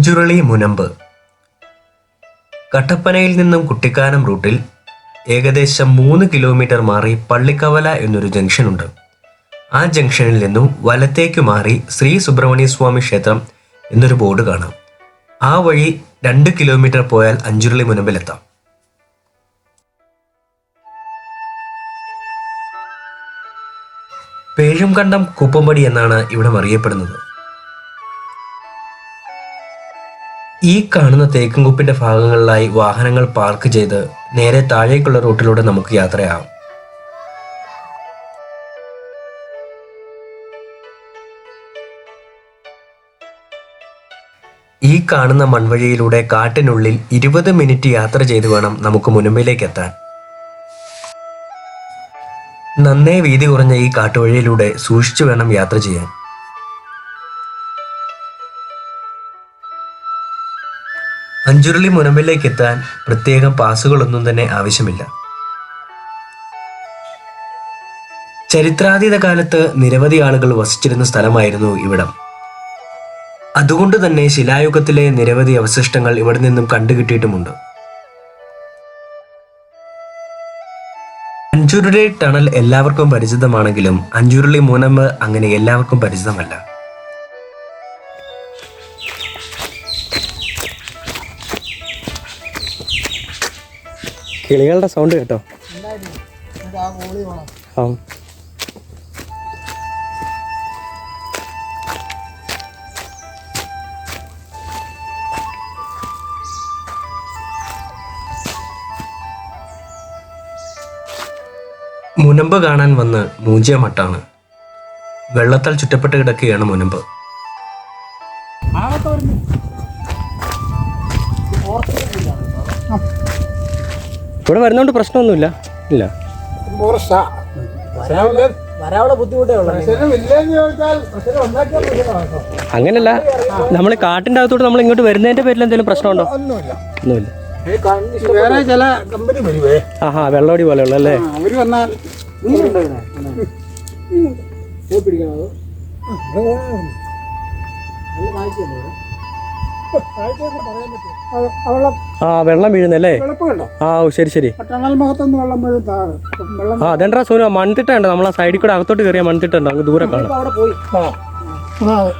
അഞ്ചുറളി മുനമ്പ്. കട്ടപ്പനയിൽ നിന്നും കുട്ടിക്കാനം റൂട്ടിൽ ഏകദേശം മൂന്ന് കിലോമീറ്റർ മാറി പള്ളിക്കവല എന്നൊരു ജംഗ്ഷനുണ്ട്. ആ ജംഗ്ഷനിൽ നിന്നും വലത്തേക്ക് മാറി ശ്രീ സുബ്രഹ്മണ്യ സ്വാമി ക്ഷേത്രം എന്നൊരു ബോർഡ് കാണാം. ആ വഴി രണ്ട് കിലോമീറ്റർ പോയാൽ അഞ്ചുരുളി മുനമ്പിലെത്താം. പേഴുംകണ്ടം കുപ്പമ്പടി എന്നാണ് ഇവിടം അറിയപ്പെടുന്നത്. ഈ കാണുന്ന തേക്കുംകുപ്പിന്റെ ഭാഗങ്ങളിലായി വാഹനങ്ങൾ പാർക്ക് ചെയ്ത് നേരെ താഴേക്കുള്ള റൂട്ടിലൂടെ നമുക്ക് യാത്രയാവാം. ഈ കാണുന്ന മൺവഴിയിലൂടെ കാട്ടിനുള്ളിൽ ഇരുപത് മിനിറ്റ് യാത്ര ചെയ്തു വേണം നമുക്ക് മുൻപിലേക്ക് എത്താൻ. നന്നേ വീതി കുറഞ്ഞ ഈ കാട്ടുവഴിയിലൂടെ സൂക്ഷിച്ചു വേണം യാത്ര ചെയ്യാൻ. അഞ്ചുരുളി മുനമ്പിലേക്ക് എത്താൻ പ്രത്യേകം പാസുകളൊന്നും തന്നെ ആവശ്യമില്ല. ചരിത്രാതീത കാലത്ത് നിരവധി ആളുകൾ വസിച്ചിരുന്ന സ്ഥലമായിരുന്നു ഇവിടം. അതുകൊണ്ട് തന്നെ ശിലായുഗത്തിലെ നിരവധി അവശിഷ്ടങ്ങൾ ഇവിടെ നിന്നും കണ്ടുകിട്ടിയിട്ടുമുണ്ട്. അഞ്ചുരുളി ടണൽ എല്ലാവർക്കും പരിചിതമാണെങ്കിലും അഞ്ചുരുളി മൂനമ്പ് അങ്ങനെ എല്ലാവർക്കും പരിചിതമല്ല. കിളികളുടെ സൗണ്ട് കേട്ടോ. ആ. മുനമ്പ് കാണാൻ വന്ന് മൂഞ്ചിയ മട്ടാണ്. വെള്ളത്താൽ ചുറ്റപ്പെട്ട് കിടക്കുകയാണ് മുനമ്പ്. ഇവിടെ വരുന്നോണ്ട് പ്രശ്നമൊന്നുമില്ല ഇല്ല വരാനുള്ള ബുദ്ധിമുട്ടേ ഉള്ളൂ അങ്ങനല്ല നമ്മൾ കാട്ടിന്റെ അകത്തോട്ട് നമ്മൾ ഇങ്ങോട്ട് വരുന്നതിന്റെ പേരിൽ എന്തെങ്കിലും പ്രശ്നമുണ്ടോ ഒന്നുമില്ല ഒന്നുമില്ല വേറെ ചില കമ്പനി വരുവേ ആഹാ വെള്ളോടി പോലെയുള്ള അല്ലേ അവർ വന്നാൽ പിടിക്കണത് വെള്ളം ആ വെള്ളം വീഴുന്നല്ലേ? ആ ഓ ശരി ശരി. ആ അതെന്താ സോനു മൺതിട്ടുണ്ട് നമ്മൾ ആ സൈഡിൽ കൂടെ അകത്തോട്ട് കയറിയ മൺതിട്ട ഉണ്ട് അങ്ങ് ദൂരെ കാണും. അവിടെ പോയി. ആ.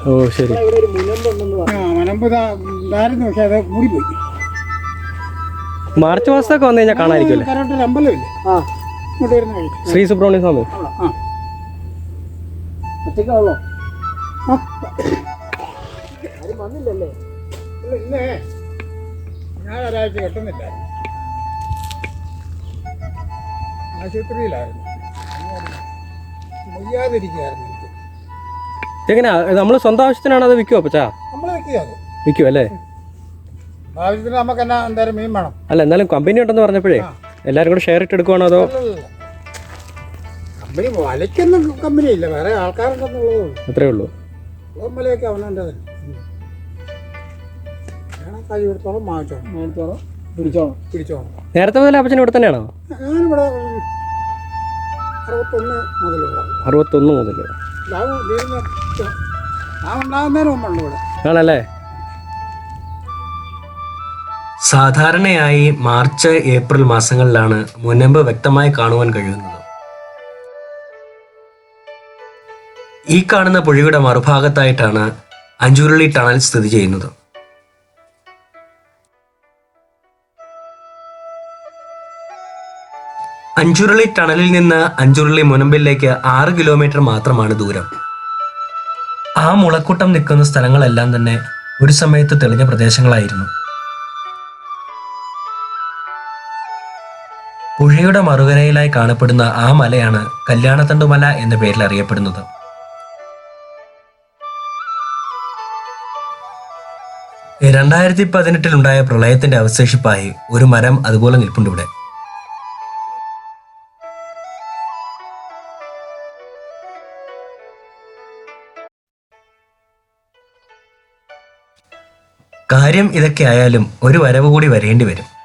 ഓ ശരി. മാർച്ച് മാസത്തൊക്കെ വന്നു കഴിഞ്ഞാൽ കാണാതിരിക്കുമല്ലേ അമ്പലമില്ലേ? ആ ഇങ്ങോട്ട് വരുന്ന ശ്രീ സുബ്രഹ്മണ്യ സ്വാമി. ആരും വന്നില്ലല്ലേ? ഇല്ല, ഇന്നേ ഞാൻ ഒരാഴ്ച കെട്ടുന്നില്ല. ആശുപത്രിയിലായിരുന്നു. വയ്യാതിരിക്കുകയായിരുന്നു എനിക്ക്. എങ്ങനെയാ? നമ്മൾ സ്വന്തം ആവശ്യത്തിനാണ് അത് വിൽക്കുമോ അപ്പച്ചാ? നമ്മൾ വെക്കുക അത്. വിൽക്കും അല്ലേ? ആവശ്യത്തിന് നമുക്ക് എന്നാ എന്തായാലും മീൻ വേണം. അല്ല എന്നാലും കമ്പനി ഉണ്ടെന്ന് പറഞ്ഞപ്പോഴേ എല്ലാരും എല്ലാവരും കൂടെ ഷെയർ ഇട്ട് എടുക്കുവാണോ അതോ. കമ്പനി വലയ്ക്കൊന്നും കമ്പനി ഇല്ല. വേറെ ആൾക്കാരുണ്ടെന്നുള്ളൂ അത്രേ ഉള്ളൂ. വലയൊക്കെ എടുത്തോളം വാങ്ങിച്ചോണം മേടിച്ചോളൂ പിടിച്ചോളൂ പിടിച്ചോണം. നേരത്തെ മുതൽ അപ്പച്ചൻ ഇവിടെ തന്നെയാണോ? ഞാനിവിടെ അറുപത്തൊന്ന് മുതലുള്ള അറുപത്തൊന്ന് മുതൽ. ലാഭം തീരുന്ന ഞാൻ ഉണ്ടാകുന്നതിന് മുമ്പുണ്ട് ഇവിടെ. ആണല്ലേ? സാധാരണയായി മാർച്ച് ഏപ്രിൽ മാസങ്ങളിലാണ് മുനമ്പ് വ്യക്തമായി കാണുവാൻ കഴിയുന്നത്. ഈ കാണുന്ന പുഴയുടെ മറുഭാഗത്തായിട്ടാണ് അഞ്ചുരുളി ടണൽ സ്ഥിതി ചെയ്യുന്നത്. അഞ്ചുരുളി ടണലിൽ നിന്ന് അഞ്ചുരുളി മുനമ്പിലേക്ക് ആറ് കിലോമീറ്റർ മാത്രമാണ് ദൂരം. ആ മുളക്കൂട്ടം നിൽക്കുന്ന സ്ഥലങ്ങളെല്ലാം തന്നെ ഒരു സമയത്ത് തെളിഞ്ഞ പ്രദേശങ്ങളായിരുന്നു. പുഴയുടെ മറുകരയിലായി കാണപ്പെടുന്ന ആ മലയാണ് കല്യാണത്തണ്ടുമല എന്ന പേരിൽ അറിയപ്പെടുന്നത്. രണ്ടായിരത്തി പതിനെട്ടിലുണ്ടായ പ്രളയത്തിന്റെ അവശേഷിപ്പായി ഒരു മരം അതുപോലെ നിൽപ്പുണ്ട് ഇവിടെ. കാര്യം ഇതൊക്കെ ആയാലും ഒരു വരവ് കൂടി വരേണ്ടി വരും.